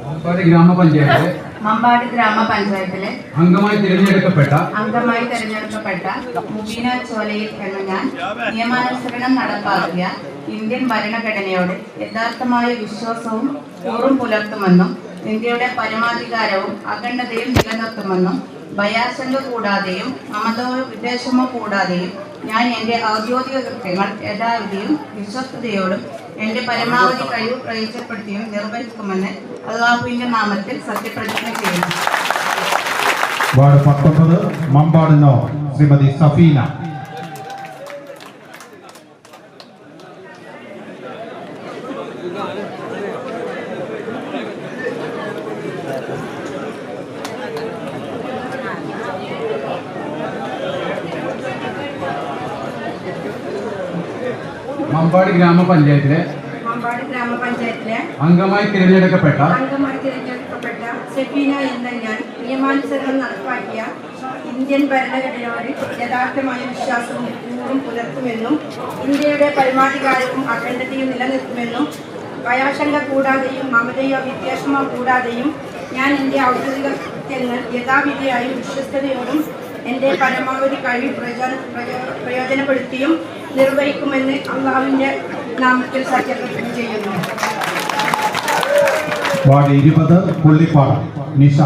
പാമ്പാടി ഗ്രാമപഞ്ചായത്ത് മമ്പാട് ഗ്രാമപഞ്ചായത്തിലെ അംഗമായി തിരഞ്ഞെടുക്കപ്പെട്ട അംഗമായി തിരഞ്ഞെടുക്കപ്പെട്ട മുബീന ചോലയിൽ എന്ന ഞാൻ നിയമാനുസരണം നടപ്പാക്കിയ ഇന്ത്യൻ ഭരണഘടനയോട് യഥാർത്ഥമായ വിശ്വാസവും ഊറും പുലർത്തുമെന്നും ഇന്ത്യയുടെ പരമാധികാരവും അഖണ്ഡതയും നിലനിർത്തുമെന്നും ഭയാശങ്ക കൂടാതെയും അമതോ വിദ്വേഷമോ കൂടാതെയും ഞാൻ എന്റെ ഔദ്യോഗിക കൃത്യങ്ങൾ യഥാവിധിയും വിശ്വസ്തയോടും എന്റെ പരമാവധി കഴിവ് പ്രയോജനപ്പെടുത്തിയും നിർവഹിക്കുമെന്ന് അള്ളാഹുവിന്റെ നാമത്തിൽ സത്യപ്രതിജ്ഞ ചെയ്യുന്നു. വാർഡ് പത്തൊമ്പത് മമ്പാട് നോ ശ്രീമതി സഫീന. മമ്പാടി ഗ്രാമപഞ്ചായത്തിലെ മമ്പാടി ഗ്രാമപഞ്ചായത്തിലെ അംഗമായി തിരഞ്ഞെടുക്കപ്പെട്ട അംഗമായി തിരഞ്ഞെടുക്കപ്പെട്ട സെഫീന എന്ന ഞാൻ നിയമാനുസരണം നടപ്പാക്കിയ ഇന്ത്യൻ ഭരണഘടനയോട് യഥാർത്ഥമായ വിശ്വാസവും കൂറും പുലർത്തുമെന്നും ഇന്ത്യയുടെ പരമാധികാരവും അഖണ്ഡതയും നിലനിർത്തുമെന്നും ഭയാശങ്ക കൂടാതെയും മമതയോ വിദ്വേഷമോ കൂടാതെയും ഞാൻ എന്റെ ഔദ്യോഗിക കൃത്യങ്ങൾ യഥാവിധിയായും വിശ്വസ്തയോടും എന്റെ പരമാവധി കഴിവ് പ്രയോജന പ്രയോ- പ്രയോജനപ്പെടുത്തിയും നിർവഹിക്കുമെന്ന് അള്ളാഹുവിന്റെ നാമത്തിൽ സത്യപ്രതിജ്ഞ ചെയ്യുന്നു. വാർഡ് ഇരുപത് പുള്ളിപ്പാടം നിഷ.